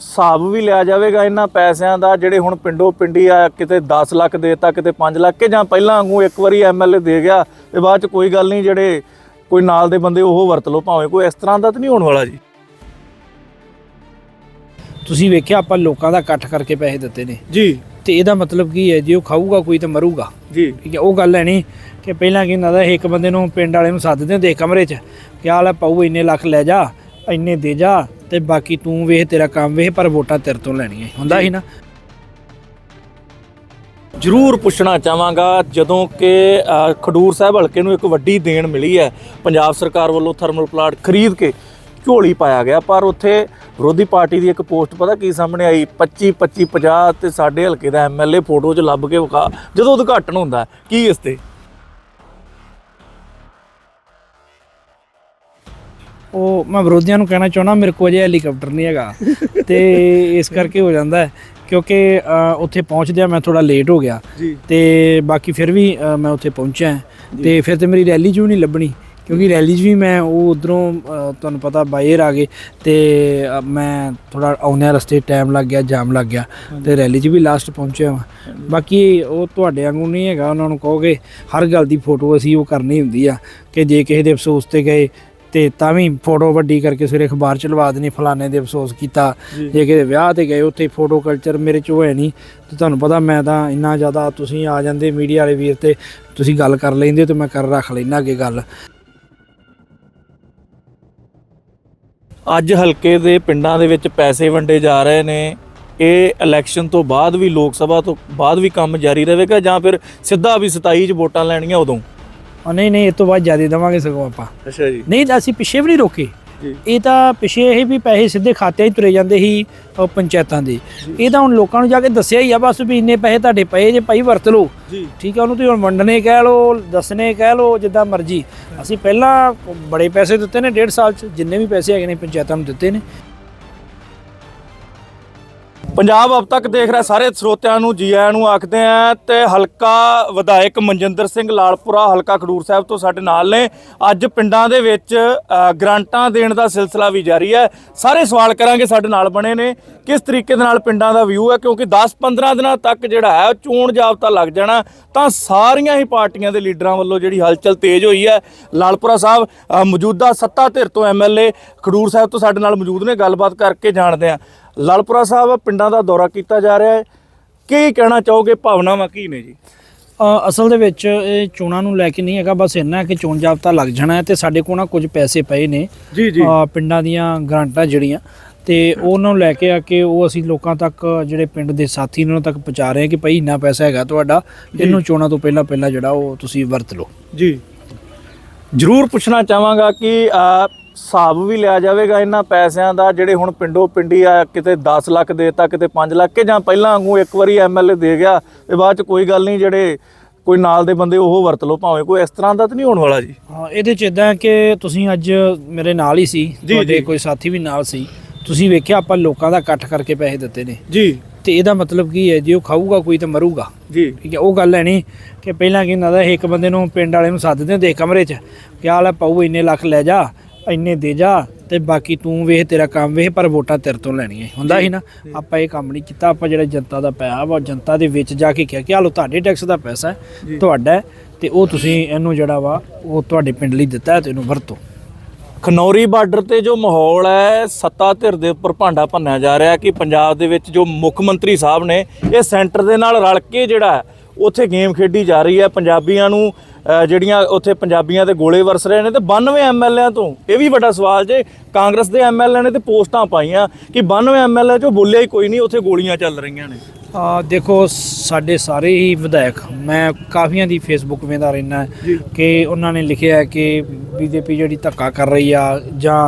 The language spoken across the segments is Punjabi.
ਹਿਸਾਬ ਵੀ ਲਿਆ ਜਾਵੇਗਾ ਇਹਨਾਂ ਪੈਸਿਆਂ ਦਾ ਜਿਹੜੇ ਹੁਣ ਪਿੰਡੋ ਪਿੰਡੀ ਆ ਕਿਤੇ 10 ਲੱਖ ਦੇਤਾ ਕਿਤੇ 5 ਲੱਖ ਕੇ ਜਾਂ ਪਹਿਲਾਂ ਵਾਂਗੂ ਇੱਕ ਵਾਰੀ ਐਮਐਲਏ ਦੇ ਗਿਆ ਤੇ ਬਾਅਦ ਚ ਕੋਈ ਗੱਲ ਨਹੀਂ ਜਿਹੜੇ ਕੋਈ ਨਾਲ ਦੇ ਬੰਦੇ ਉਹ ਵਰਤ ਲਓ ਭਾਵੇਂ ਕੋਈ ਇਸ ਤਰ੍ਹਾਂ ਦਾ ਤਾਂ ਨਹੀਂ ਹੋਣ ਵਾਲਾ ਜੀ। ਤੁਸੀਂ ਵੇਖਿਆ ਆਪਾਂ ਲੋਕਾਂ ਦਾ ਇਕੱਠ ਕਰਕੇ ਪੈਸੇ ਦਿੱਤੇ ਨੇ? ਜੀ। ਤੇ ਇਹਦਾ ਮਤਲਬ ਕੀ ਹੈ ਜੇ ਉਹ ਖਾਊਗਾ ਕੋਈ ਤਾਂ ਮਰੂਗਾ। ਜੀ। ਠੀਕ ਹੈ ਉਹ ਗੱਲ ਹੈ ਨਹੀਂ ਕਿ ਪਹਿਲਾਂ ਕੀ ਹੁੰਦਾ ਦਾ ਇੱਕ ਬੰਦੇ ਨੂੰ ਪਿੰਡ ਵਾਲੇ ਨੂੰ ਸੱਦਦੇ ਹੁੰਦੇ ਕਮਰੇ 'ਚ ਕਿ ਆਹ ਲੈ ਪਾਉ ਇੰਨੇ ਲੱਖ ਲੈ ਜਾ ਇੰਨੇ ਦੇ ਜਾ ਤੇ ਬਾਕੀ ਤੂੰ ਵੇਖ ਤੇਰਾ ਕੰਮ ਵੇਖ, ਪਰ ਵੋਟਾਂ ਤੇਰੇ ਤੋਂ ਲੈਣੀਆਂ ਹੁੰਦਾ ਹੀ ਨਾ। ਜ਼ਰੂਰ ਪੁੱਛਣਾ ਚਾਹਾਂਗਾ, ਜਦੋਂ ਕਿ ਖਡੂਰ ਸਾਹਿਬ ਹਲਕੇ ਨੂੰ ਇੱਕ ਵੱਡੀ ਦੇਣ ਮਿਲੀ ਹੈ, ਪੰਜਾਬ ਸਰਕਾਰ ਵੱਲੋਂ ਥਰਮਲ ਪਲਾਂਟ ਖਰੀਦ ਕੇ ਝੋਲੀ ਪਾਇਆ ਗਿਆ, ਪਰ ਉੱਥੇ ਵਿਰੋਧੀ ਪਾਰਟੀ ਦੀ ਇੱਕ ਪੋਸਟ ਪਤਾ ਕੀ ਸਾਹਮਣੇ ਆਈ? 25 25 50 ਤੇ ਸਾਡੇ ਹਲਕੇ ਦਾ ਐਮਐਲਏ ਫੋਟੋ 'ਚ ਲੱਭ ਕੇ ਵਿਖਾ, ਜਦੋਂ ਉਦਘਾਟਨ ਹੁੰਦਾ, ਕੀ ਇਸ ਤੇ? ਉਹ ਮੈਂ ਵਿਰੋਧੀਆਂ ਨੂੰ ਕਹਿਣਾ ਚਾਹੁੰਦਾ ਮੇਰੇ ਕੋਲ ਅਜੇ ਹੈਲੀਕਾਪਟਰ ਨਹੀਂ ਹੈਗਾ। ਤੇ ਇਸ ਕਰਕੇ ਹੋ ਜਾਂਦਾ ਹੈ ਕਿਉਂਕਿ ਉੱਥੇ ਪਹੁੰਚਦਿਆਂ ਮੈਂ ਥੋੜਾ ਲੇਟ ਹੋ ਗਿਆ। ਜੀ। ਤੇ ਬਾਕੀ ਫਿਰ ਵੀ ਮੈਂ ਉੱਥੇ ਪਹੁੰਚਿਆ ਤੇ ਫਿਰ ਤੇ ਮੇਰੀ ਰੈਲੀ ਵੀ ਨਹੀਂ ਲੱਭਣੀ ਕਿਉਂਕਿ ਰੈਲੀ 'ਚ ਵੀ ਮੈਂ ਉਹ ਉਧਰੋਂ ਤੁਹਾਨੂੰ ਪਤਾ ਬਾਈਰ ਆ ਗਏ। ਤੇ ਮੈਂ ਥੋੜਾ ਆਉਂਦਿਆਂ ਰਸਤੇ ਟਾਈਮ ਲੱਗ ਗਿਆ ਜਾਮ ਲੱਗ ਗਿਆ। ਤੇ ਰੈਲੀ 'ਚ ਵੀ ਲਾਸਟ ਪਹੁੰਚਿਆ ਵਾਂ। ਬਾਕੀ ਉਹ ਤੁਹਾਡੇ ਵਾਂਗੂ ਨਹੀਂ ਹੈਗਾ ਉਹਨਾਂ ਨੂੰ ਕਹੋਗੇ ਹਰ ਗੱਲ ਦੀ ਫੋਟੋ ਅਸੀਂ ਉਹ ਕਰਨੀ ਹੁੰਦੀ ਆ ਕਿ ਜੇ ਕਿਸੇ ਦੇ ਅਫਸੋਸ ਤੇ ਗਏ ਤੇ ਤਾਂ ਵੀ ਫੋਟੋ ਵੱਡੀ ਕਰਕੇ ਸਵੇਰੇ ਅਖਬਾਰ ਚ ਲਵਾ ਦੇਣੀ ਫਲਾਣੇ ਦੇ ਅਫਸੋਸ ਕੀਤਾ। ਜੇ। ਕਿਸੇ ਵਿਆਹ ਤੇ ਗਏ ਉੱਥੇ ਫੋਟੋ ਕਲਚਰ ਮੇਰੇ ਚ ਹੋਇਆ ਨਹੀਂ। ਤੇ ਤੁਹਾਨੂੰ ਪਤਾ ਮੈਂ ਤਾਂ ਇੰਨਾ ਜ਼ਿਆਦਾ ਤੁਸੀਂ ਆ ਜਾਂਦੇ ਮੀਡੀਆ ਵਾਲੇ ਵੀਰ ਤੇ ਤੁਸੀਂ ਗੱਲ ਕਰ ਲੈਂਦੇ ਤੇ ਮੈਂ ਕਰ ਰੱਖ ਲੈਣਾ ਅੱਗੇ ਗੱਲ। ਅੱਜ ਹਲਕੇ ਦੇ ਪਿੰਡਾਂ ਦੇ ਵਿੱਚ ਪੈਸੇ ਵੰਡੇ ਜਾ ਰਹੇ ਨੇ। ਇਹ ਇਲੈਕਸ਼ਨ ਤੋਂ ਬਾਅਦ ਵੀ ਲੋਕ ਸਭਾ ਤੋਂ ਬਾਅਦ ਵੀ ਕੰਮ ਜਾਰੀ ਰਹੇਗਾ ਜਾਂ ਫਿਰ ਸਿੱਧਾ ਵੀ 27 ਚ ਵੋਟਾਂ ਲੈਣੀਆਂ ਉਦੋਂ? ਉਹ ਨਹੀਂ ਨਹੀਂ ਇਹ ਤੋਂ ਬਾਅਦ ਜ਼ਿਆਦਾ ਦੇਵਾਂਗੇ ਸਗੋਂ ਆਪਾਂ। ਅੱਛਾ ਜੀ। ਨਹੀਂ ਤਾਂ ਅਸੀਂ ਪਿੱਛੇ ਵੀ ਨਹੀਂ ਰੋਕੇ। ਇਹ ਤਾਂ ਪਿੱਛੇ ਇਹ ਵੀ ਪੈਸੇ ਸਿੱਧੇ ਖਾਤਿਆਂ 'ਚ ਤੁਰੇ ਜਾਂਦੇ ਸੀ ਪੰਚਾਇਤਾਂ ਦੇ। ਇਹ ਤਾਂ ਹੁਣ ਲੋਕਾਂ ਨੂੰ ਜਾ ਕੇ ਦੱਸਿਆ ਹੀ ਆ ਬਸ ਵੀ ਇੰਨੇ ਪੈਸੇ ਤੁਹਾਡੇ ਪਏ ਜੇ ਭਾਈ ਵਰਤ ਲਓ। ਠੀਕ ਆ ਉਹਨੂੰ ਤੁਸੀਂ ਹੁਣ ਵੰਡਣੇ ਕਹਿ ਲਓ ਦੱਸਣੇ ਕਹਿ ਲਓ ਜਿੱਦਾਂ ਮਰਜ਼ੀ। ਅਸੀਂ ਪਹਿਲਾਂ ਬੜੇ ਪੈਸੇ ਦਿੱਤੇ ਨੇ ਡੇਢ ਸਾਲ 'ਚ ਜਿੰਨੇ ਵੀ ਪੈਸੇ ਹੈਗੇ ਨੇ ਪੰਚਾਇਤਾਂ ਨੂੰ ਦਿੱਤੇ ਨੇ। ਪੰਜਾਬ ਅਬ ਤੱਕ ਦੇਖ ਰਿਹਾ ਸਾਰੇ ਸਰੋਤਿਆਂ ਨੂੰ ਜੀ ਆਇਆਂ ਨੂੰ ਆਖਦੇ ਆ ਤੇ ਹਲਕਾ ਵਿਧਾਇਕ ਮਨਜਿੰਦਰ ਸਿੰਘ ਲਾਲਪੁਰਾ ਹਲਕਾ ਖਡੂਰ ਸਾਹਿਬ ਤੋਂ ਸਾਡੇ ਨਾਲ ਨੇ। ਅੱਜ ਪਿੰਡਾਂ ਦੇ ਵਿੱਚ ਅ, ਗ੍ਰਾਂਟਾਂ ਦੇਣ ਦਾ ਸਿਲਸਿਲਾ ਵੀ ਜਾਰੀ ਹੈ। ਸਾਰੇ ਸਵਾਲ ਕਰਾਂਗੇ ਸਾਡੇ ਨਾਲ ਬਣੇ ਨੇ। ਕਿਸ ਤਰੀਕੇ ਦੇ ਨਾਲ ਪਿੰਡਾਂ ਦਾ ਵਿਊ ਹੈ? ਕਿਉਂਕਿ 10-15 ਦਿਨਾਂ ਤੱਕ ਜਿਹੜਾ ਹੈ ਉਹ ਚੋਣ ਜਾਬਤਾ ਲੱਗ ਜਾਣਾ। ਤਾਂ ਸਾਰੀਆਂ ਹੀ ਪਾਰਟੀਆਂ ਦੇ ਲੀਡਰਾਂ ਵੱਲੋਂ ਜਿਹੜੀ ਹਲਚਲ ਤੇਜ਼ ਹੋਈ ਹੈ। ਲਾਲਪੁਰਾ ਸਾਹਿਬ ਮੌਜੂਦਾ ਸੱਤਾ ਧਿਰ ਤੋਂ ਐਮਐਲਏ ਖਡੂਰ ਸਾਹਿਬ ਤੋਂ ਸਾਡੇ ਨਾਲ ਮੌਜੂਦ ਨੇ। ਗੱਲਬਾਤ ਕਰਕੇ ਜਾਣਦੇ ਆ। ਲਾਲਪੁਰਾ ਸਾਹਿਬ ਪਿੰਡਾਂ ਦਾ ਦੌਰਾ ਕੀਤਾ ਜਾ ਰਿਹਾ ਹੈ। ਕੀ ਕਹਿਣਾ ਚਾਹੋਗੇ ਭਾਵਨਾਵਾਂ ਕੀ ਨੇ ਜੀ? ਅਸਲ ਦੇ ਵਿੱਚ ਇਹ ਚੋਣਾਂ ਨੂੰ ਲੈ ਕੇ ਨਹੀਂ ਹੈਗਾ ਬਸ ਇੰਨਾ ਕਿ ਚੋਣ ਜਾਬਤਾ ਲੱਗ ਜਾਣਾ ਹੈ ਤੇ ਸਾਡੇ ਕੋਲ ਨਾ ਕੁਝ ਪੈਸੇ ਪਏ ਨੇ। ਜੀ ਅ, ਪਿੰਡਾਂ ਦੀਆਂ ਗ੍ਰਾਂਟਾਂ ਜਿਹੜੀਆਂ ਤੇ ਉਹਨਾਂ ਨੂੰ ਲੈ ਕੇ ਆ ਕੇ ਉਹ ਅਸੀਂ ਲੋਕਾਂ ਤੱਕ ਜਿਹੜੇ ਪਿੰਡ ਦੇ ਸਾਥੀ ਨੇ ਉਹਨਾਂ ਤੱਕ ਪਹੁੰਚਾ ਰਹੇ ਹਾਂ ਕਿ ਭਾਈ ਇੰਨਾ ਪੈਸਾ ਹੈਗਾ ਤੁਹਾਡਾ ਇਹਨੂੰ ਚੋਣਾਂ ਤੋਂ ਪਹਿਲਾਂ ਪਹਿਲਾਂ ਜਿਹੜਾ ਉਹ ਤੁਸੀਂ ਵਰਤ ਲਓ। ਜੀ। ਜ਼ਰੂਰ ਪੁੱਛਣਾ ਚਾਹਾਂਗਾ ਕਿ ਹਿਸਾਬ ਵੀ ਲਿਆ ਜਾਵੇਗਾ ਇਹਨਾਂ ਪੈਸਿਆਂ ਦਾ ਜਿਹੜੇ ਹੁਣ ਪਿੰਡੋ ਪਿੰਡੀ ਆ ਕਿਤੇ 10 ਲੱਖ ਦੇਤਾ ਕਿਤੇ 5 ਲੱਖ ਕੇ ਜਾਂ ਪਹਿਲਾਂ ਵਾਂਗੂ ਇੱਕ ਵਾਰੀ ਐਮਐਲਏ ਦੇ ਗਿਆ ਤੇ ਬਾਅਦ ਚ ਕੋਈ ਗੱਲ ਨਹੀਂ ਜਿਹੜੇ ਕੋਈ ਨਾਲ ਦੇ ਬੰਦੇ ਉਹ ਵਰਤ ਲਓ ਭਾਵੇਂ ਕੋਈ ਇਸ ਤਰ੍ਹਾਂ ਦਾ ਤਾਂ ਨਹੀਂ ਹੋਣ ਵਾਲਾ ਜੀ। ਹਾਂ ਇਹਦੇ ਚ ਇਦਾਂ ਕਿ ਤੁਸੀਂ ਅੱਜ ਮੇਰੇ ਨਾਲ ਹੀ ਸੀ ਤੁਹਾਡੇ। ਕੋਈ ਸਾਥੀ ਵੀ ਨਾਲ ਸੀ ਤੁਸੀਂ ਵੇਖਿਆ ਆਪਾਂ ਲੋਕਾਂ ਦਾ ਇਕੱਠ ਕਰਕੇ ਪੈਸੇ ਦਿੱਤੇ ਨੇ। ਜੀ। ਤੇ ਇਹਦਾ ਮਤਲਬ ਕੀ ਹੈ ਜੇ ਉਹ ਖਾਊਗਾ ਕੋਈ ਤਾਂ ਮਰੂਗਾ। ਜੀ। ਠੀਕ ਹੈ ਉਹ ਗੱਲ ਹੈ ਨਹੀਂ ਕਿ ਪਹਿਲਾਂ ਕੀ ਹੁੰਦਾ ਦਾ ਇੱਕ ਬੰਦੇ ਨੂੰ ਪਿੰਡ ਵਾਲੇ ਨੂੰ ਸੱਦਦੇ ਹੁੰਦੇ ਕਮਰੇ 'ਚ ਕਿ ਆਹ ਲੈ ਪਾਉ ਇੰਨੇ ਲੱਖ ਲੈ ਜਾ ਇੰਨੇ ਦੇ ਜਾ ਤੇ ਬਾਕੀ ਤੂੰ ਵੇਖ ਤੇਰਾ ਕੰਮ ਵੇਖ ਪਰ ਵੋਟਾਂ ਤੇਰੇ ਤੋਂ ਲੈਣੀਆਂ ਹੁੰਦਾ ਸੀ ਨਾ ਆਪਾਂ ਇਹ ਕੰਮ ਨਹੀਂ ਕੀਤਾ ਆਪਾਂ ਜਿਹੜਾ ਜਨਤਾ ਦਾ ਪੈਸਾ ਵਾ ਜਨਤਾ ਦੇ ਵਿੱਚ ਜਾ ਕੇ ਕਿਹਾ ਕਿ ਆਹ ਲੋ ਤੁਹਾਡੇ ਟੈਕਸ ਦਾ ਪੈਸਾ ਹੈ ਤੁਹਾਡਾ ਹੈ ਤੇ ਉਹ ਤੁਸੀਂ ਇਹਨੂੰ ਜਿਹੜਾ ਵਾ ਉਹ ਤੁਹਾਡੇ ਪਿੰਡ ਲਈ ਦਿੱਤਾ ਹੈ ਤੇ ਇਹਨੂੰ ਵਰਤੋ। ਖਨੌਰੀ ਬਾਰਡਰ ਤੇ ਜੋ ਮਾਹੌਲ ਹੈ ਸੱਤਾ ਧਿਰ ਦੇ ਉੱਪਰ ਭਾਂਡਾ ਭੰਨਿਆ ਜਾ ਰਿਹਾ ਕਿ ਪੰਜਾਬ ਦੇ ਵਿੱਚ ਜੋ ਮੁੱਖ ਮੰਤਰੀ ਸਾਹਿਬ ਨੇ ਇਹ ਸੈਂਟਰ ਦੇ ਨਾਲ ਰਲ ਕੇ ਜਿਹੜਾ ਹੈ, ਉੱਥੇ ਗੇਮ ਖੇਡੀ ਜਾ ਰਹੀ ਹੈ। ਪੰਜਾਬੀਆਂ ਨੂੰ ਜਿਹੜੀਆਂ ਉੱਥੇ ਪੰਜਾਬੀਆਂ ਤੇ ਗੋਲੇ ਵਰਸ ਰਹੇ ਨੇ ਤੇ 92 ਐਮਐਲਏਆਂ ਤੋਂ ਇਹ ਵੀ ਵੱਡਾ ਸਵਾਲ ਜੇ ਕਾਂਗਰਸ ਦੇ ਐਮਐਲਏ ਨੇ ਤੇ ਪੋਸਟਾਂ ਪਾਈਆਂ ਕਿ 92 ਐਮਐਲਏ ਚੋਂ ਬੋਲਿਆ ਹੀ ਕੋਈ ਨਹੀਂ ਉੱਥੇ ਗੋਲੀਆਂ ਚੱਲ ਰਹੀਆਂ ਨੇ ਆ ਦੇਖੋ ਸਾਡੇ ਸਾਰੇ ਹੀ ਵਿਧਾਇਕ ਮੈਂ ਕਾਫੀਆਂ ਦੀ ਫੇਸਬੁੱਕ ਵੇਂਦਾ ਰਹਿਣਾ ਕਿ ਉਹਨਾਂ ਨੇ ਲਿਖਿਆ ਕਿ ਬੀਜੇਪੀ ਜਿਹੜੀ ਧੱਕਾ ਕਰ ਰਹੀ ਆ ਜਾਂ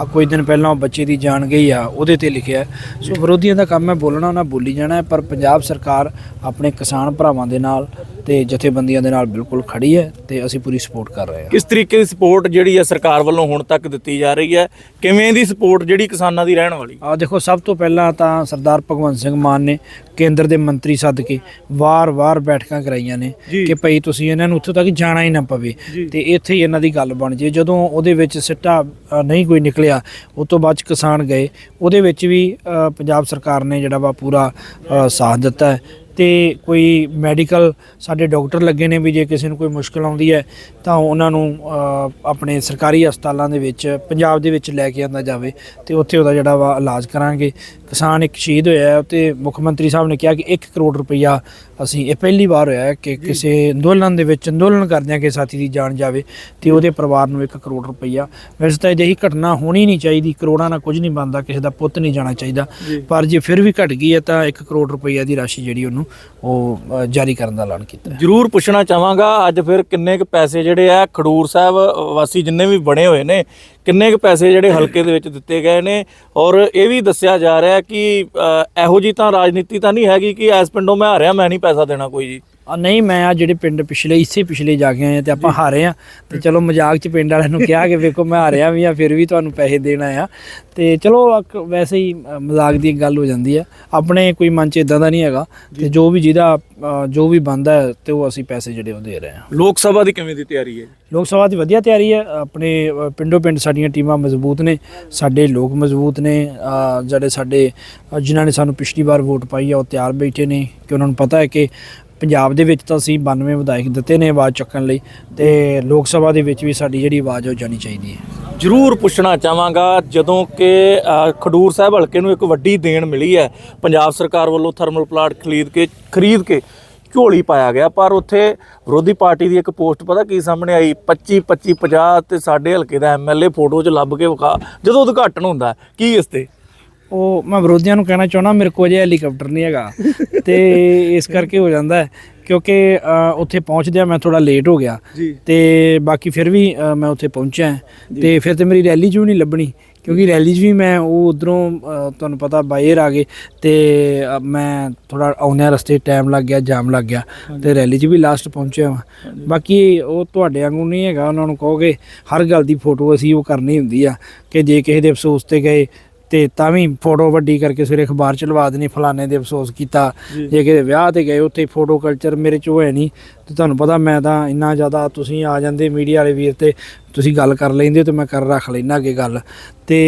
ਆ ਕੋਈ ਦਿਨ ਪਹਿਲਾਂ ਉਹ ਬੱਚੇ ਦੀ ਜਾਨ ਗਈ ਆ ਉਹਦੇ ਤੇ ਲਿਖਿਆ। ਸੋ ਵਿਰੋਧੀਆਂ ਦਾ ਕੰਮ ਹੈ ਬੋਲਣਾ ਉਹਨਾਂ ਬੋਲੀ ਜਾਣਾ ਪਰ ਪੰਜਾਬ ਸਰਕਾਰ ਆਪਣੇ ਕਿਸਾਨ ਭਰਾਵਾਂ ਦੇ ਨਾਲ ਤੇ ਜਥੇਬੰਦੀਆਂ ਦੇ ਨਾਲ ਬਿਲਕੁਲ ਖੜੀ ਹੈ ਤੇ ਅਸੀਂ ਪੂਰੀ ਸਪੋਰਟ ਕਰ ਰਹੇ ਹਾਂ। ਕਿਸ ਤਰੀਕੇ ਦੀ ਸਪੋਰਟ ਜਿਹੜੀ ਹੈ ਸਰਕਾਰ ਵੱਲੋਂ ਹੁਣ ਤੱਕ ਦਿੱਤੀ ਜਾ ਰਹੀ ਹੈ? ਕਿਵੇਂ ਦੀ ਸਪੋਰਟ ਜਿਹੜੀ ਕਿਸਾਨਾਂ ਦੀ ਰਹਿਣ ਵਾਲੀ? ਆ ਦੇਖੋ ਸਭ ਤੋਂ ਪਹਿਲਾਂ ਤਾਂ ਸਰਦਾਰ ਭਗਵੰਤ ਸਿੰਘ ਮਾਨ ਨੇ ਕੇਂਦਰ ਦੇ ਮੰਤਰੀ ਸੱਦ ਕੇ ਵਾਰ-ਵਾਰ ਬੈਠਕਾਂ ਕਰਾਈਆਂ ਨੇ। ਕਿ ਭਈ ਤੁਸੀਂ ਇਹਨਾਂ ਨੂੰ ਉੱਥੋਂ ਤੱਕ ਜਾਣਾ ਹੀ ਨਾ ਪਵੇ। ਤੇ ਇੱਥੇ ਹੀ ਇਹਨਾਂ ਦੀ ਗੱਲ ਬਣ ਜੇ। ਜਦੋਂ ਉਹਦੇ ਵਿੱਚ ਸਿੱਟਾ ਨਹੀਂ ਕੋਈ ਨਿਕਲਿਆ ਉਸ ਤੋਂ ਬਾਅਦ ਕਿਸਾਨ ਗਏ। ਉਹਦੇ ਵਿੱਚ ਵੀ ਪੰਜਾਬ ਸਰਕਾਰ ਨੇ ਜਿਹੜਾ ਵਾ ਪੂਰਾ ਸਾਥ ਦਿੱਤਾ ਹੈ। ਤੇ ਕੋਈ ਮੈਡੀਕਲ ਸਾਡੇ ਡਾਕਟਰ ਲੱਗੇ ਨੇ ਵੀ ਜੇ ਕਿਸੇ ਨੂੰ ਕੋਈ ਮੁਸ਼ਕਲ ਆਉਂਦੀ ਹੈ, ਤਾਂ ਉਹਨਾਂ ਨੂੰ ਆਪਣੇ ਸਰਕਾਰੀ ਹਸਪਤਾਲਾਂ ਦੇ ਵਿੱਚ, ਪੰਜਾਬ ਦੇ ਵਿੱਚ ਲੈ ਕੇ ਆਂਦਾ ਜਾਵੇ ਤੇ ਉੱਥੇ ਉਹਦਾ ਜਿਹੜਾ ਵਾ ਇਲਾਜ ਕਰਾਂਗੇ। ਕਿਸਾਨ ਇੱਕ ਸ਼ਹੀਦ ਹੋਇਆ ਹੈ ਤੇ ਮੁੱਖ ਮੰਤਰੀ ਸਾਹਿਬ ਨੇ ਕਿਹਾ ਕਿ 1 ਕਰੋੜ ਰੁਪਈਆ ਅਸੀਂ ਇਹ ਪਹਿਲੀ ਵਾਰ ਹੋਇਆ ਹੈ ਕਿ ਕਿਸੇ ਅੰਦੋਲਨ ਦੇ ਵਿੱਚ ਅੰਦੋਲਨ ਕਰਦਿਆਂ ਕਿ ਸਾਥੀ ਦੀ ਜਾਨ ਜਾਵੇ ਤੇ ਉਹਦੇ ਪਰਿਵਾਰ ਨੂੰ 1 ਕਰੋੜ ਰੁਪਈਆ ਵੈਸੇ ਤਾਂ ਅਜਿਹੀ ਘਟਨਾ ਹੋਣੀ ਨਹੀਂ ਚਾਹੀਦੀ ਕਰੋੜਾਂ ਨਾਲ ਕੁਝ ਨਹੀਂ ਬਣਦਾ ਕਿਸੇ ਦਾ ਪੁੱਤ ਨਹੀਂ ਜਾਣਾ ਚਾਹੀਦਾ। ਪਰ ਜੇ ਫਿਰ ਵੀ ਘਟ ਗਈ ਹੈ ਤਾਂ 1 ਕਰੋੜ ਰੁਪਈਆ ਦੀ ਰਾਸ਼ੀ ਜਿਹੜੀ ਉਹਨੂੰ ਉਹ ਜਾਰੀ ਕਰਨ ਦਾ ਐਲਾਨ ਕੀਤਾ ਜਰੂਰ ਪੁੱਛਣਾ ਚਾਹਾਂਗਾ। ਅੱਜ ਫਿਰ ਕਿੰਨੇ ਕੁ ਪੈਸੇ ਜਿਹੜੇ ਆ ਖਡੂਰ ਸਾਹਿਬ ਵਾਸੀ ਜਿੰਨੇ ਵੀ ਬਣੇ ਹੋਏ ਨੇ ਕਿੰਨੇ ਕੁ ਪੈਸੇ ਜਿਹੜੇ ਹਲਕੇ ਦੇ ਵਿੱਚ ਦਿੱਤੇ ਗਏ ਨੇ? ਔਰ ਇਹ ਵੀ ਦੱਸਿਆ ਜਾ ਰਿਹਾ ਕਿ ਇਹੋ ਜੀ ਤਾਂ ਰਾਜਨੀਤੀ ਤਾਂ ਨਹੀਂ ਹੈਗੀ ਕਿ ਐਸ ਪਿੰਡੋਂ ਮੈਂ ਹਾਰਿਆ ਮੈਂ ਨਹੀਂ ਪੈਸਾ ਦੇਣਾ ਕੋਈ ਜੀ। ਆ ਨਹੀਂ ਮੈਂ ਆ ਜਿਹੜੇ ਪਿੰਡ ਪਿਛਲੇ ਇਸੇ ਪਿਛਲੇ ਜਾ ਕੇ ਆਏ ਤੇ ਆਪਾਂ ਹਾਰੇ ਆ ਤੇ ਚਲੋ ਮਜ਼ਾਕ ਚ ਪਿੰਡ ਵਾਲਿਆਂ ਨੂੰ ਕਿਹਾ ਕਿ ਵੇਖੋ ਮੈਂ ਹਾਰਿਆ ਵੀ ਆ ਫਿਰ ਵੀ ਤੁਹਾਨੂੰ ਪੈਸੇ ਦੇਣਾ ਆ ਤੇ ਚਲੋ ਵੈਸੇ ਹੀ ਮਜ਼ਾਕ ਦੀ ਇੱਕ ਗੱਲ ਹੋ ਜਾਂਦੀ ਆ। ਆਪਣੇ ਕੋਈ ਮਨ ਚ ਇਦਾਂ ਦਾ ਨਹੀਂ ਹੈਗਾ ਤੇ ਜੋ। ਵੀ ਜਿਹਦਾ ਜੋ ਵੀ ਬੰਦਾ ਹੈ ਤੇ ਉਹ ਅਸੀਂ ਪੈਸੇ ਜਿਹੜੇ ਉਹ ਦੇ ਰਹੇ ਆ। ਲੋਕ ਸਭਾ ਦੀ ਕਿਵੇਂ ਦੀ ਤਿਆਰੀ ਹੈ ਲੋਕ ਸਭਾ ਦੀ ਵਧੀਆ ਤਿਆਰੀ ਹੈ। ਆਪਣੇ ਪਿੰਡੋ ਪਿੰਡ ਸਾਡੀਆਂ ਟੀਮਾਂ ਮਜ਼ਬੂਤ ਨੇ ਸਾਡੇ ਲੋਕ ਮਜ਼ਬੂਤ ਨੇ ਜਿਹੜੇ ਸਾਡੇ ਜਿਨ੍ਹਾਂ ਨੇ ਸਾਨੂੰ ਪਿਛਲੀ ਵਾਰ ਵੋਟ ਪਾਈ ਆ ਉਹ ਤਿਆਰ ਬੈਠੇ ਨੇ। ਕਿ ਉਹਨਾਂ ਨੂੰ ਪਤਾ ਹੈ ਕਿ ਪੰਜਾਬ ਦੇ ਵਿੱਚ ਤਾਂ ਅਸੀਂ 92 ਵਿਧਾਇਕ ਦਿੱਤੇ ਨੇ ਆਵਾਜ਼ ਚੱਕਣ ਲਈ ਤੇ ਲੋਕ ਸਭਾ ਦੇ ਵਿੱਚ ਵੀ ਸਾਡੀ ਜਿਹੜੀ ਆਵਾਜ਼ ਹੈ ਉਹ ਜਾਣੀ ਚਾਹੀਦੀ ਹੈ। ਜਰੂਰ ਪੁੱਛਣਾ ਚਾਹਾਂਗਾ, ਜਦੋਂ ਕਿ ਖਡੂਰ ਸਾਹਿਬ ਹਲਕੇ ਨੂੰ ਇੱਕ ਵੱਡੀ ਦੇਣ ਮਿਲੀ ਹੈ, ਪੰਜਾਬ ਸਰਕਾਰ ਵੱਲੋਂ ਥਰਮਲ ਪਲਾਂਟ ਖਰੀਦ ਕੇ ਖਰੀਦ ਕੇ ਝੋਲੀ ਪਾਇਆ ਗਿਆ, ਪਰ ਉੱਥੇ ਵਿਰੋਧੀ ਪਾਰਟੀ ਦੀ ਇੱਕ ਪੋਸਟ ਪਤਾ ਕੀ ਸਾਹਮਣੇ ਆਈ 25 25 50 ਤੇ ਸਾਡੇ ਹਲਕੇ ਦਾ ਐਮਐਲਏ ਫੋਟੋ 'ਚ ਲੱਭ ਕੇ ਵਿਖਾ, ਜਦੋਂ ਉਦਘਾਟਨ ਹੁੰਦਾ, ਕੀ ਇਸ ਤੇ? ਉਹ ਮੈਂ ਵਿਰੋਧੀਆਂ ਨੂੰ ਕਹਿਣਾ ਚਾਹੁੰਦਾ ਮੇਰੇ ਕੋਲ ਅਜੇ ਹੈਲੀਕਾਪਟਰ ਨਹੀਂ ਹੈਗਾ। ਤੇ ਇਸ ਕਰਕੇ ਹੋ ਜਾਂਦਾ ਹੈ ਕਿਉਂਕਿ ਉੱਥੇ ਪਹੁੰਚਦਿਆਂ ਮੈਂ ਥੋੜਾ ਲੇਟ ਹੋ ਗਿਆ। ਜੀ। ਤੇ ਬਾਕੀ ਫਿਰ ਵੀ ਮੈਂ ਉੱਥੇ ਪਹੁੰਚਿਆ ਤੇ ਫਿਰ ਤੇ ਮੇਰੀ ਰੈਲੀ ਵੀ ਨਹੀਂ ਲੱਭਣੀ ਕਿਉਂਕਿ ਰੈਲੀ 'ਚ ਵੀ ਮੈਂ ਉਹ ਉਧਰੋਂ ਤੁਹਾਨੂੰ ਪਤਾ ਬਾਈਰ ਆ ਗਏ। ਤੇ ਮੈਂ ਥੋੜਾ ਆਉਂਦਿਆਂ ਰਸਤੇ ਟਾਈਮ ਲੱਗ ਗਿਆ ਜਾਮ ਲੱਗ ਗਿਆ। ਤੇ ਰੈਲੀ 'ਚ ਵੀ ਲਾਸਟ ਪਹੁੰਚਿਆ ਵਾਂ। ਬਾਕੀ ਉਹ ਤੁਹਾਡੇ ਵਾਂਗੂ ਨਹੀਂ ਹੈਗਾ ਉਹਨਾਂ ਨੂੰ ਕਹੋਗੇ ਹਰ ਗੱਲ ਦੀ ਫੋਟੋ ਅਸੀਂ ਉਹ ਕਰਨੀ ਹੁੰਦੀ ਆ ਕਿ ਜੇ ਕਿਸੇ ਦੇ ਅਫਸੋਸ ਤੇ ਗਏ ਤੇ ਤਾਂ ਵੀ ਫੋਟੋ ਵੱਡੀ ਕਰਕੇ ਸਵੇਰੇ ਅਖਬਾਰ ਚ ਲਵਾ ਦੇਣੀ ਫਲਾਣੇ ਦੇ ਅਫਸੋਸ ਕੀਤਾ। ਜੇ। ਕਿਸੇ ਵਿਆਹ ਤੇ ਗਏ ਉੱਥੇ ਫੋਟੋ ਕਲਚਰ ਮੇਰੇ ਚ ਹੋਇਆ ਨਹੀਂ। ਤੇ ਤੁਹਾਨੂੰ ਪਤਾ ਮੈਂ ਤਾਂ ਇੰਨਾ ਜ਼ਿਆਦਾ ਤੁਸੀਂ ਆ ਜਾਂਦੇ ਮੀਡੀਆ ਵਾਲੇ ਵੀਰ ਤੇ ਤੁਸੀਂ ਗੱਲ ਕਰ ਲੈਂਦੇ ਤੇ ਮੈਂ ਕਰ ਰੱਖ ਲੈਣਾ ਅੱਗੇ ਗੱਲ। ਤੇ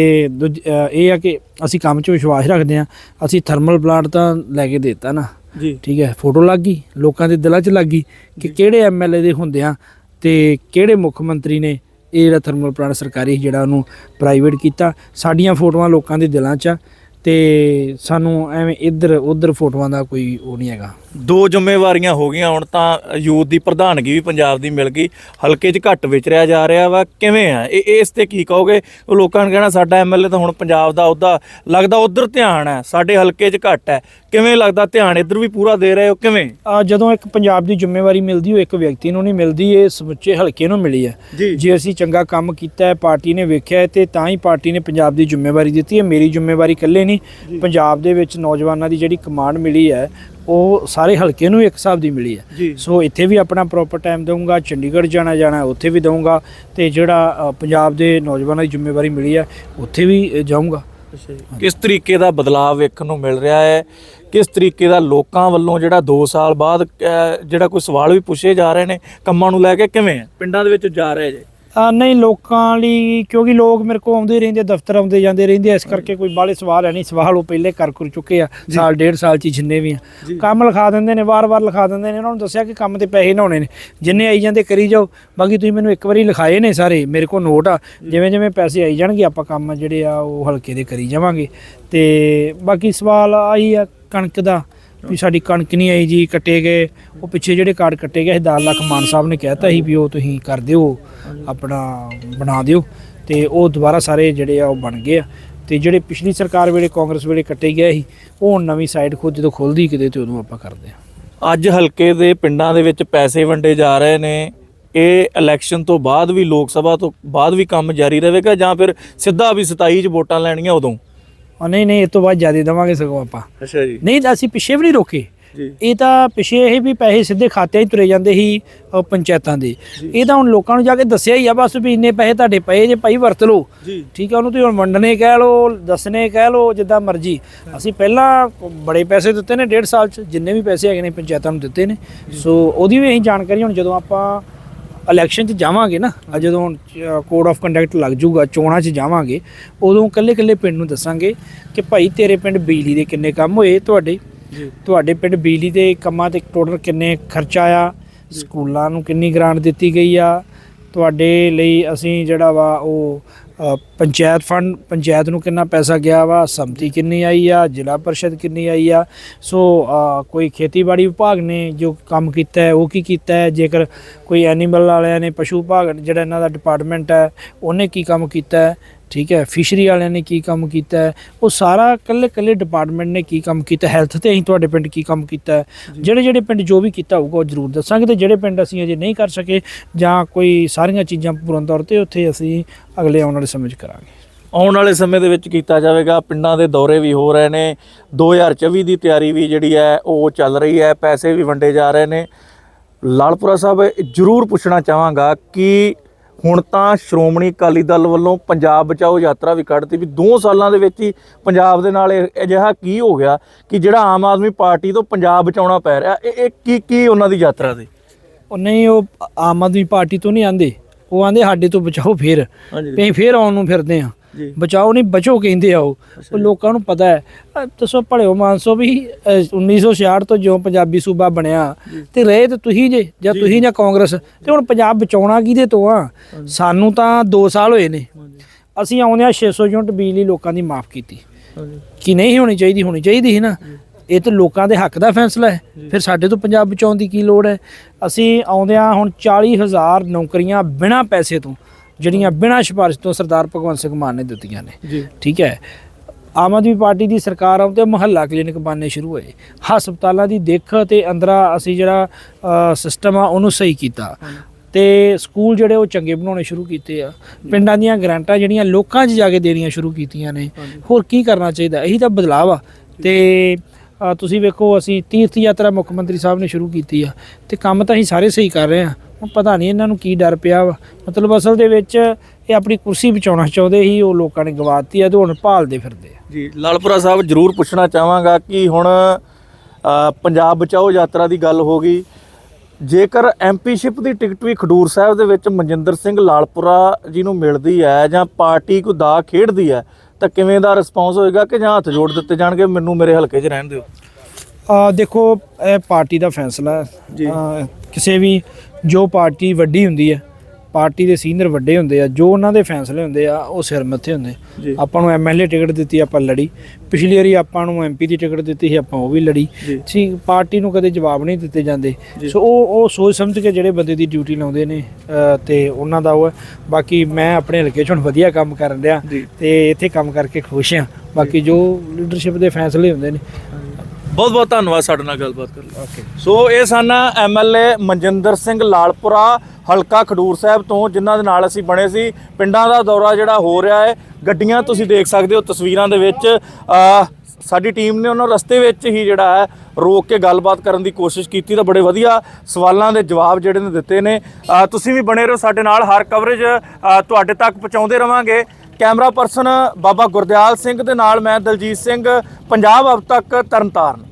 ਇਹ ਆ ਕਿ ਅਸੀਂ ਕੰਮ 'ਚ ਵਿਸ਼ਵਾਸ ਰੱਖਦੇ ਆ ਅਸੀਂ ਥਰਮਲ ਪਲਾਂਟ ਤਾਂ ਲੈ ਕੇ ਦਿੱਤਾ ਨਾ। ਜੀ। ਠੀਕ ਹੈ ਫੋਟੋ ਲੱਗ ਗਈ ਲੋਕਾਂ ਦੇ ਦਿਲਾਂ 'ਚ ਲੱਗ ਗਈ ਕਿ ਕਿਹੜੇ ਐਮਐਲਏ ਦੇ ਹੁੰਦੇ ਆ ਤੇ ਕਿਹੜੇ ਮੁੱਖ ਮੰਤਰੀ ਨੇ ਇਹ ਜਿਹੜਾ ਥਰਮਲ ਪਲਾਂਟ ਸਰਕਾਰੀ ਜਿਹੜਾ ਉਹਨੂੰ ਪ੍ਰਾਈਵੇਟ ਕੀਤਾ, ਸਾਡੀਆਂ ਫੋਟੋਆਂ ਲੋਕਾਂ ਦੇ ਦਿਲਾਂ 'ਚ ਆ। ਤੇ ਸਾਨੂੰ ਐਵੇਂ ਇੱਧਰ ਉੱਧਰ ਫੋਟੋਆਂ ਦਾ ਕੋਈ ਉਹ ਨਹੀਂ ਹੈਗਾ। ਦੋ ਜ਼ਿੰਮੇਵਾਰੀਆਂ ਹੋ ਗਈਆਂ ਹੁਣ ਤਾਂ ਯੂਥ ਦੀ ਪ੍ਰਧਾਨਗੀ ਵੀ ਪੰਜਾਬ ਦੀ ਮਿਲ ਗਈ। ਹਲਕੇ 'ਚ ਘੱਟ ਵਿਚਰਿਆ ਜਾ ਰਿਹਾ ਵਾ। ਕਿਵੇਂ ਆ? ਇਹ ਇਸ ਤੇ ਕੀ ਕਹੋਗੇ? ਉਹ ਲੋਕਾਂ ਨੇ ਕਹਿਣਾ ਸਾਡਾ ਐਮਐਲਏ ਤਾਂ ਹੁਣ ਪੰਜਾਬ ਦਾ ਉਹਦਾ ਲੱਗਦਾ ਉਧਰ ਧਿਆਨ ਹੈ। ਸਾਡੇ ਹਲਕੇ 'ਚ ਘੱਟ ਹੈ। ਕਿਵੇਂ ਲੱਗਦਾ ਧਿਆਨ ਇੱਧਰ ਵੀ ਪੂਰਾ ਦੇ ਰਹੇ ਹੋ? ਕਿਵੇਂ? ਆ ਜਦੋਂ ਇੱਕ ਪੰਜਾਬ ਦੀ ਜ਼ਿੰਮੇਵਾਰੀ ਮਿਲਦੀ ਉਹ ਇੱਕ ਵਿਅਕਤੀ ਨੂੰ ਨਹੀਂ ਮਿਲਦੀ ਇਹ ਸਮੁੱਚੇ ਹਲਕੇ ਨੂੰ ਮਿਲੀ ਹੈ। ਜੀ। ਜੇ ਅਸੀਂ ਚੰਗਾ ਕੰਮ ਕੀਤਾ ਹੈ ਪਾਰਟੀ ਨੇ ਵੇਖਿਆ ਤੇ ਤਾਂ ਹੀ ਪਾਰਟੀ ਨੇ ਪੰਜਾਬ ਦੀ ਜ਼ਿੰਮੇਵਾਰੀ ਦਿੱਤੀ ਹੈ। ਮੇਰੀ ਜ਼ਿੰਮੇਵਾਰੀ ਇਕੱਲੇ ਨਹੀਂ ਪੰਜਾਬ ਦੇ ਵਿੱਚ ਨੌਜਵਾਨਾਂ ਦੀ ਜਿਹੜੀ ਕਮਾਂਡ ਮਿਲੀ ਹੈ ਉਹ ਸਾਰੇ ਹਲਕੇ ਨੂੰ ਇੱਕ ਹਿਸਾਬ ਦੀ ਮਿਲੀ ਹੈ। ਸੋ ਇੱਥੇ ਵੀ ਆਪਣਾ ਪ੍ਰੋਪਰ ਟਾਈਮ ਦਊਂਗਾ ਚੰਡੀਗੜ੍ਹ ਜਾਣਾ ਜਾਣਾ ਉੱਥੇ ਵੀ ਦਊਂਗਾ ਤੇ ਜਿਹੜਾ ਪੰਜਾਬ ਦੇ ਨੌਜਵਾਨਾਂ ਦੀ ਜ਼ਿੰਮੇਵਾਰੀ ਮਿਲੀ ਹੈ ਉੱਥੇ ਵੀ ਜਾਊਂਗਾ। ਕਿਸ ਤਰੀਕੇ ਦਾ ਬਦਲਾਅ ਵੇਖਣ ਨੂੰ ਮਿਲ ਰਿਹਾ ਹੈ? ਕਿਸ ਤਰੀਕੇ ਦਾ ਲੋਕਾਂ ਵੱਲੋਂ ਜਿਹੜਾ 2 ਸਾਲ ਬਾਅਦ ਜਿਹੜਾ ਕੋਈ ਸਵਾਲ ਵੀ ਪੁੱਛੇ ਜਾ ਰਹੇ ਨੇ ਕੰਮਾਂ ਨੂੰ ਲੈ ਕੇ ਕਿਵੇਂ ਹੈ? ਪਿੰਡਾਂ ਦੇ ਵਿੱਚ ਜਾ ਰਹੇ ਜੇ। ਨਹੀਂ ਲੋਕਾਂ ਲਈ ਕਿਉਂਕਿ ਲੋਕ ਮੇਰੇ ਕੋਲ ਆਉਂਦੇ ਰਹਿੰਦੇ ਦਫ਼ਤਰ ਆਉਂਦੇ ਜਾਂਦੇ ਰਹਿੰਦੇ ਇਸ ਕਰਕੇ ਕੋਈ ਬਾਲੇ ਸਵਾਲ ਹੈ ਨਹੀਂ ਸਵਾਲ ਉਹ ਪਹਿਲੇ ਕਰ ਕਰ ਚੁੱਕੇ ਆ ਸਾਲ ਡੇਢ ਸਾਲ ਚ ਜਿੰਨੇ ਵੀ ਆ। ਕੰਮ ਲਿਖਾ ਦਿੰਦੇ ਨੇ ਵਾਰ-ਵਾਰ ਲਿਖਾ ਦਿੰਦੇ ਨੇ ਉਹਨਾਂ ਨੂੰ ਦੱਸਿਆ ਕਿ ਕੰਮ ਤੇ ਪੈਸੇ ਨਾ ਹੋਣੇ ਨੇ। ਜਿੰਨੇ ਆਈ ਜਾਂਦੇ ਕਰੀ ਜਾਓ ਬਾਕੀ ਤੁਸੀਂ ਮੈਨੂੰ ਇੱਕ ਵਾਰੀ ਲਿਖਾਏ ਨੇ ਸਾਰੇ ਮੇਰੇ ਕੋਲ ਨੋਟ ਆ ਜਿਵੇਂ ਜਿਵੇਂ ਪੈਸੇ ਆਈ ਜਾਣਗੇ ਆਪਾਂ ਕੰਮ ਜਿਹੜੇ ਆ ਉਹ ਹਲਕੇ ਦੇ ਕਰੀ ਜਾਵਾਂਗੇ। ਤੇ ਬਾਕੀ ਸਵਾਲ ਆਹੀ ਆ ਕਣਕ ਦਾ ਵੀ ਸਾਡੀ ਕਣਕ ਨਹੀਂ ਆਈ ਜੀ, ਕੱਟੇ ਗਏ। ਉਹ ਪਿੱਛੇ ਜਿਹੜੇ ਕਾਰਡ ਕੱਟੇ ਗਏ ਸੀ 10 ਲੱਖ ਮਾਨ ਸਾਹਿਬ ਨੇ ਕਹਿਤਾ ਸੀ ਵੀ ਉਹ ਤੁਸੀਂ ਕਰ ਦਿਓ, ਆਪਣਾ ਬਣਾ ਦਿਓ। ਤੇ ਉਹ ਦੁਬਾਰਾ ਸਾਰੇ ਜਿਹੜੇ ਆ, ਉਹ ਬਣ ਗਏ ਆ। ਤੇ ਜਿਹੜੇ ਪਿਛਲੀ ਸਰਕਾਰ ਵੇਲੇ, ਕਾਂਗਰਸ ਵੇਲੇ ਕੱਟੇ ਗਏ ਸੀ, ਉਹ ਹੁਣ ਨਵੀਂ ਸਾਈਡ ਖੁਦ ਜਦੋਂ ਖੁੱਲਦੀ ਕਿਤੇ, ਤੇ ਉਦੋਂ ਆਪਾਂ ਕਰਦੇ ਆ। ਅੱਜ ਹਲਕੇ ਦੇ ਪਿੰਡਾਂ ਦੇ ਵਿੱਚ ਪੈਸੇ ਵੰਡੇ ਜਾ ਰਹੇ ਨੇ। ਇਹ ਇਲੈਕਸ਼ਨ ਤੋਂ ਬਾਅਦ ਵੀ, ਲੋਕ ਸਭਾ ਤੋਂ ਬਾਅਦ ਵੀ ਕੰਮ ਜਾਰੀ ਰਹੇਗਾ ਜਾਂ ਫਿਰ ਸਿੱਧਾ ਵੀ 27 ਚ ਵੋਟਾਂ ਲੈਣੀਆਂ ਉਦੋਂ? ਆ ਨਹੀਂ ਨਹੀਂ ਇਹ ਤੋਂ ਬਾਅਦ ਜ਼ਿਆਦਾ ਦੇਵਾਂਗੇ ਸਗੋਂ ਆਪਾਂ। ਅੱਛਾ ਜੀ। ਨਹੀਂ ਤਾਂ ਅਸੀਂ ਪਿੱਛੇ ਵੀ ਨਹੀਂ ਰੋਕੇ। ਇਹ ਤਾਂ ਪਿਛੇ ਇਹ ਵੀ ਪੈਸੇ ਸਿੱਧੇ ਖਾਤਿਆਂ 'ਚ ਤੁਰੇ ਜਾਂਦੇ ਸੀ ਪੰਚਾਇਤਾਂ ਦੇ। ਇਹ ਤਾਂ ਹੁਣ ਲੋਕਾਂ ਨੂੰ ਜਾ ਕੇ ਦੱਸਿਆ ਹੀ ਆ ਬਸ ਵੀ ਇੰਨੇ ਪੈਸੇ ਤੁਹਾਡੇ ਪਏ ਜੇ ਭਾਈ ਵਰਤ ਲਓ। ਠੀਕ ਆ ਉਹਨੂੰ ਤੁਸੀਂ ਹੁਣ ਵੰਡਣੇ ਕਹਿ ਲਓ ਦੱਸਣੇ ਕਹਿ ਲਓ ਜਿੱਦਾਂ ਮਰਜ਼ੀ। ਅਸੀਂ ਪਹਿਲਾਂ ਬੜੇ ਪੈਸੇ ਦਿੱਤੇ ਨੇ ਡੇਢ ਸਾਲ ਚ ਜਿੰਨੇ ਵੀ ਪੈਸੇ ਹੈਗੇ ਨੇ ਪੰਚਾਇਤਾਂ ਨੂੰ ਦਿੱਤੇ ਨੇ। ਸੋ ਉਹਦੀ ਵੀ ਅਸੀਂ ਜਾਣਕਾਰੀ ਹੁਣ ਜਦੋਂ ਆਪਾਂ ਇਲੈਕਸ਼ਨ 'ਚ ਜਾਵਾਂਗੇ ਨਾ ਜਦੋਂ ਕੋਡ ਆਫ ਕੰਡਕਟ ਲੱਗ ਜਾਊਗਾ ਚੋਣਾਂ 'ਚ ਜਾਵਾਂਗੇ ਉਦੋਂ ਕੱਲੇ ਕੱਲੇ ਪਿੰਡ ਨੂੰ ਦੱਸਾਂਗੇ ਕਿ ਭਾਈ ਤੇਰੇ ਪਿੰਡ ਬਿਜਲੀ ਦੇ ਕਿੰਨੇ ਕੰਮ ਹੋਏ ਤੁਹਾਡੇ? ਤੁਹਾਡੇ ਪਿੰਡ ਬਿਜਲੀ ਦੇ ਕੰਮਾਂ ਤੇ ਟੋਟਲ ਕਿੰਨੇ ਖਰਚਾ ਆ ਸਕੂਲਾਂ ਨੂੰ ਕਿੰਨੀ ਗ੍ਰਾਂਟ ਦਿੱਤੀ ਗਈ ਆ? ਤੁਹਾਡੇ ਲਈ ਅਸੀਂ ਜਿਹੜਾ ਵਾ ਉਹ ਪੰਚਾਇਤ ਫੰਡ, ਪੰਚਾਇਤ ਨੂੰ ਕਿੰਨਾ ਪੈਸਾ ਗਿਆ ਵਾ, ਸੰਮਤੀ ਕਿੰਨੀ ਆਈ ਆ, ਜ਼ਿਲ੍ਹਾ ਪਰਿਸ਼ਦ ਕਿੰਨੀ ਆਈ ਆ। ਸੋ ਕੋਈ ਖੇਤੀਬਾੜੀ ਵਿਭਾਗ ਨੇ ਜੋ ਕੰਮ ਕੀਤਾ ਹੈ, ਉਹ ਕੀ ਕੀਤਾ ਹੈ? ਜੇਕਰ ਕੋਈ ਐਨੀਮਲ ਵਾਲਿਆਂ ਨੇ, ਪਸ਼ੂ ਵਿਭਾਗ ਜਿਹੜਾ ਇਹਨਾਂ ਦਾ ਡਿਪਾਰਟਮੈਂਟ ਹੈ, ਉਹਨੇ ਕੀ ਕੰਮ ਕੀਤਾ ਹੈ? ਠੀਕ ਹੈ ਫਿਸ਼ਰੀ ਵਾਲਿਆਂ ਨੇ ਕੀ ਕੰਮ ਕੀਤਾ ਹੈ? ਉਹ ਸਾਰਾ ਕੱਲੇ ਕੱਲੇ ਡਿਪਾਰਟਮੈਂਟ ਨੇ ਕੀ ਕੰਮ ਕੀਤਾ ਹੈਲਥ ਤੇ ਅਸੀਂ ਤੁਹਾਡੇ ਪਿੰਡ ਕੀ ਕੰਮ ਕੀਤਾ ਹੈ? ਜਿਹੜੇ ਜਿਹੜੇ ਪਿੰਡ ਜੋ ਵੀ ਕੀਤਾ ਹੋਊਗਾ ਉਹ ਜ਼ਰੂਰ ਦੱਸਾਂਗੇ ਤੇ ਜਿਹੜੇ ਪਿੰਡ ਅਸੀਂ ਅਜੇ ਨਹੀਂ ਕਰ ਸਕੇ ਜਾਂ ਕੋਈ ਸਾਰੀਆਂ ਚੀਜ਼ਾਂ ਪੂਰਨ ਤੌਰ ਤੇ ਉੱਥੇ ਅਸੀਂ ਅਗਲੇ ਆਉਣ ਵਾਲੇ ਸਮੇਂ 'ਚ ਕਰਾਂਗੇ। ਆਉਣ ਵਾਲੇ ਸਮੇਂ ਦੇ ਵਿੱਚ ਕੀਤਾ ਜਾਵੇਗਾ। ਪਿੰਡਾਂ ਦੇ ਦੌਰੇ ਵੀ ਹੋ ਰਹੇ ਨੇ। 2024 ਦੀ ਤਿਆਰੀ ਵੀ ਜਿਹੜੀ ਹੈ ਉਹ ਚੱਲ ਰਹੀ ਹੈ। ਪੈਸੇ ਵੀ ਵੰਡੇ ਜਾ ਰਹੇ ਨੇ। ਲਾਲਪੁਰਾ ਸਾਹਿਬ ਜਰੂਰ ਪੁੱਛਣਾ ਚਾਹਾਂਗਾ ਕਿ ਹੁਣ ਤਾਂ ਸ਼੍ਰੋਮਣੀ ਅਕਾਲੀ ਦਲ ਵੱਲੋਂ ਪੰਜਾਬ ਬਚਾਓ ਯਾਤਰਾ ਵੀ ਕੱਢਤੀ ਵੀ 2 ਸਾਲਾਂ ਦੇ ਵਿੱਚ ਹੀ ਪੰਜਾਬ ਦੇ ਨਾਲ ਇਹ- ਅਜਿਹਾ ਕੀ ਹੋ ਗਿਆ ਕਿ ਜਿਹੜਾ ਆਮ ਆਦਮੀ ਪਾਰਟੀ ਤੋਂ ਪੰਜਾਬ ਬਚਾਉਣਾ ਪੈ ਰਿਹਾ ਇਹ ਕੀ ਕੀ ਉਹਨਾਂ ਦੀ ਯਾਤਰਾ ਦੀ ਉਹ ਨਹੀਂ ਉਹ ਆਮ ਆਦਮੀ ਪਾਰਟੀ ਤੋਂ ਨਹੀਂ ਆਂਦੇ ਉਹ ਆਂਦੇ ਸਾਡੇ ਤੋਂ ਬਚਾਓ ਫੇਰ। ਅਸੀਂ ਫੇਰ ਆਉਣ ਨੂੰ ਫਿਰਦੇ ਆ ਬਚਾਓ ਨਹੀਂ ਬਚੋ ਕਹਿੰਦੇ ਆ ਉਹ। ਉਹ ਲੋਕਾਂ ਨੂੰ ਪਤਾ ਹੈ। ਅਹ ਦੱਸੋ ਭਲਿਓ ਮਾਨਸੋ ਵੀ ਅਹ 1966 ਤੋਂ ਜਿਉਂ ਪੰਜਾਬੀ ਸੂਬਾ ਬਣਿਆ ਤੇ ਰਹੇ ਤੇ ਤੁਸੀਂ ਜੇ ਜਾਂ ਤੁਸੀਂ ਜਾਂ ਕਾਂਗਰਸ ਤੇ ਹੁਣ ਪੰਜਾਬ ਬਚਾਉਣਾ ਕਿਹਦੇ ਤੋਂ ਆ? ਸਾਨੂੰ ਤਾਂ 2 ਸਾਲ ਹੋਏ ਨੇ। ਅਸੀਂ ਆਉਂਦੇ ਆ 600 ਯੂਨਿਟ ਬਿਜਲੀ ਲੋਕਾਂ ਦੀ ਮਾਫ ਕੀਤੀ। ਕਿ ਨਹੀਂ ਹੋਣੀ ਚਾਹੀਦੀ ਹੋਣੀ ਚਾਹੀਦੀ ਸੀ ਨਾ। ਇਹ ਤਾਂ ਲੋਕਾਂ ਦੇ ਹੱਕ ਦਾ ਫੈਸਲਾ ਹੈ। ਫਿਰ ਸਾਡੇ ਤੋਂ ਪੰਜਾਬ ਬਚਾਉਣ ਦੀ ਕੀ ਲੋੜ ਹੈ? ਅਸੀਂ ਆਉਂਦੇ ਆ ਹੁਣ 40000 ਨੌਕਰੀਆਂ ਬਿਨਾਂ ਪੈਸੇ ਤੋਂ ਜਿਹੜੀਆਂ ਬਿਨਾਂ ਸਿਫਾਰਿਸ਼ ਤੋਂ ਸਰਦਾਰ ਭਗਵੰਤ ਸਿੰਘ ਮਾਨ ਨੇ ਦਿੱਤੀਆਂ ਨੇ। ਠੀਕ ਹੈ? ਆਮ ਆਦਮੀ ਪਾਰਟੀ ਦੀ ਸਰਕਾਰ ਆਉਂ ਤੇ ਮੁਹੱਲਾ ਕਲੀਨਿਕ ਬਣਨੇ ਸ਼ੁਰੂ ਹੋਏ। ਹਸਪਤਾਲਾਂ ਦੀ ਦੇਖ ਤੇ ਅੰਦਰਾ ਅਸੀਂ ਜਿਹੜਾ ਸਿਸਟਮ ਆ ਉਹਨੂੰ ਸਹੀ ਕੀਤਾ। ਤੇ ਸਕੂਲ ਜਿਹੜੇ ਉਹ ਚੰਗੇ ਬਣਾਉਣੇ ਸ਼ੁਰੂ ਕੀਤੇ ਆ। ਪਿੰਡਾਂ ਦੀਆਂ ਗ੍ਰਾਂਟਾਂ ਜਿਹੜੀਆਂ ਲੋਕਾਂ 'ਚ ਜਾ ਕੇ ਦੇਣੀਆਂ ਸ਼ੁਰੂ ਕੀਤੀਆਂ ਨੇ। ਹੋਰ ਕੀ ਕਰਨਾ ਚਾਹੀਦਾ? ਇਹੀ ਤਾਂ ਬਦਲਾਅ ਆ। ਤੇ ਤੁਸੀਂ ਵੇਖੋ ਅਸੀਂ ਤੀਰਥ ਯਾਤਰਾ ਮੁੱਖ ਮੰਤਰੀ ਸਾਹਿਬ ਨੇ ਸ਼ੁਰੂ ਕੀਤੀ ਆ। ਤੇ ਕੰਮ ਤਾਂ ਅਸੀਂ ਸਾਰੇ ਸਹੀ ਕਰ ਰਹੇ ਆ। ਪਤਾ ਨਹੀਂ ਇਹਨਾਂ ਨੂੰ ਕੀ ਡਰ ਪਿਆ ਵਾ। ਮਤਲਬ ਅਸਲ ਦੇ ਵਿੱਚ ਇਹ ਆਪਣੀ ਕੁਰਸੀ ਬਚਾਉਣਾ ਚਾਹੁੰਦੇ ਸੀ ਉਹ ਲੋਕਾਂ ਨੇ ਗਵਾਤੀ ਆ ਤੇ ਹੁਣ ਭਾਲਦੇ ਫਿਰਦੇ ਆ। ਜੀ ਲਾਲਪੁਰਾ ਸਾਹਿਬ ਜਰੂਰ ਪੁੱਛਣਾ ਚਾਹਾਂਗਾ ਕਿ ਹੁਣ ਪੰਜਾਬ ਬਚਾਓ ਯਾਤਰਾ ਦੀ ਗੱਲ ਹੋ ਗਈ। ਜੇਕਰ ਐਮਪੀਸ਼ਿਪ ਦੀ ਟਿਕਟ ਵੀ ਖਡੂਰ ਸਾਹਿਬ ਦੇ ਵਿੱਚ ਮਨਜਿੰਦਰ ਸਿੰਘ ਲਾਲਪੁਰਾ ਜੀ ਨੂੰ ਮਿਲਦੀ ਹੈ ਜਾਂ ਪਾਰਟੀ ਕੋਈ ਦਾ ਖੇਡਦੀ ਹੈ ਤਾਂ ਕਿਵੇਂ ਦਾ ਰਿਸਪੌਂਸ ਹੋਏਗਾ ਕਿ ਜਾਂ ਹੱਥ ਜੋੜ ਦਿੱਤੇ ਜਾਣਗੇ? ਮੈਨੂੰ ਮੇਰੇ ਹਲਕੇ 'ਚ ਰਹਿਣ ਦਿਓ। ਆ ਦੇਖੋ ਇਹ ਪਾਰਟੀ ਦਾ ਫੈਸਲਾ ਹੈ। ਕਿਸੇ ਵੀ ਜੋ ਪਾਰਟੀ ਵੱਡੀ ਹੁੰਦੀ ਹੈ ਪਾਰਟੀ ਦੇ ਸੀਨੀਅਰ ਵੱਡੇ ਹੁੰਦੇ ਆ ਜੋ ਉਹਨਾਂ ਦੇ ਫੈਸਲੇ ਹੁੰਦੇ ਆ ਉਹ ਸਿਰ ਮੱਥੇ ਹੁੰਦੇ। ਆਪਾਂ ਨੂੰ ਐਮਐਲਏ ਟਿਕਟ ਦਿੱਤੀ ਆਪਾਂ ਲੜੀ ਪਿਛਲੀ ਵਾਰੀ ਆਪਾਂ ਨੂੰ ਐਮਪੀ ਦੀ ਟਿਕਟ ਦਿੱਤੀ ਸੀ ਆਪਾਂ ਉਹ ਵੀ ਲੜੀ। ਠੀਕ ਪਾਰਟੀ ਨੂੰ ਕਦੇ ਜਵਾਬ ਨਹੀਂ ਦਿੱਤੇ ਜਾਂਦੇ। ਸੋ ਉਹ ਉਹ ਸੋਚ ਸਮਝ ਕੇ ਜਿਹੜੇ ਬੰਦੇ ਦੀ ਡਿਊਟੀ ਲਾਉਂਦੇ ਨੇ ਤੇ ਉਹਨਾਂ ਦਾ ਉਹ ਹੈ ਬਾਕੀ ਮੈਂ ਆਪਣੇ ਹਲਕੇ 'ਚ ਹੁਣ ਵਧੀਆ ਕੰਮ ਕਰਨ ਰਿਹਾ। ਤੇ ਇੱਥੇ ਕੰਮ ਕਰਕੇ ਖੁਸ਼ ਹਾਂ ਬਾਕੀ ਜੋ ਲੀਡਰਸ਼ਿਪ ਦੇ ਫੈਸਲੇ ਹੁੰਦੇ ਨੇ ਬਹੁਤ ਬਹੁਤ ਧੰਨਵਾਦ ਸਾਡੇ ਨਾਲ ਗੱਲਬਾਤ ਕਰਨ ਲਈ। ਓਕੇ ਸੋ ਇਹ ਸਨ ਐਮਐਲਏ ਮਨਜਿੰਦਰ ਸਿੰਘ ਲਾਲਪੁਰਾ ਹਲਕਾ ਖਡੂਰ ਸਾਹਿਬ ਤੋਂ ਜਿਨ੍ਹਾਂ ਦੇ ਨਾਲ ਅਸੀਂ ਬਣੇ ਸੀ। ਪਿੰਡਾਂ ਦਾ ਦੌਰਾ ਜਿਹੜਾ ਹੋ ਰਿਹਾ ਹੈ ਗੱਡੀਆਂ ਤੁਸੀਂ ਦੇਖ ਸਕਦੇ ਹੋ ਤਸਵੀਰਾਂ ਦੇ ਵਿੱਚ। ਸਾਡੀ ਟੀਮ ਨੇ ਉਹਨਾਂ ਰਸਤੇ ਵਿੱਚ ਹੀ ਜਿਹੜਾ ਹੈ ਰੋਕ ਕੇ ਗੱਲਬਾਤ ਕਰਨ ਦੀ ਕੋਸ਼ਿਸ਼ ਕੀਤੀ ਤਾਂ ਬੜੇ ਵਧੀਆ ਸਵਾਲਾਂ ਦੇ ਜਵਾਬ ਜਿਹੜੇ ਨੇ ਦਿੱਤੇ ਨੇ। ਤੁਸੀਂ ਵੀ ਬਣੇ ਰਹੋ ਸਾਡੇ ਨਾਲ ਹਰ ਕਵਰੇਜ ਤੁਹਾਡੇ ਤੱਕ ਪਹੁੰਚਾਉਂਦੇ ਰਵਾਂਗੇ। ਕੈਮਰਾ ਪਰਸਨ ਬਾਬਾ ਗੁਰਦਿਆਲ ਸਿੰਘ ਦੇ ਨਾਲ ਮੈਂ ਦਲਜੀਤ ਸਿੰਘ ਪੰਜਾਬ ਅਬ ਤੱਕ ਤਰਨਤਾਰਨ।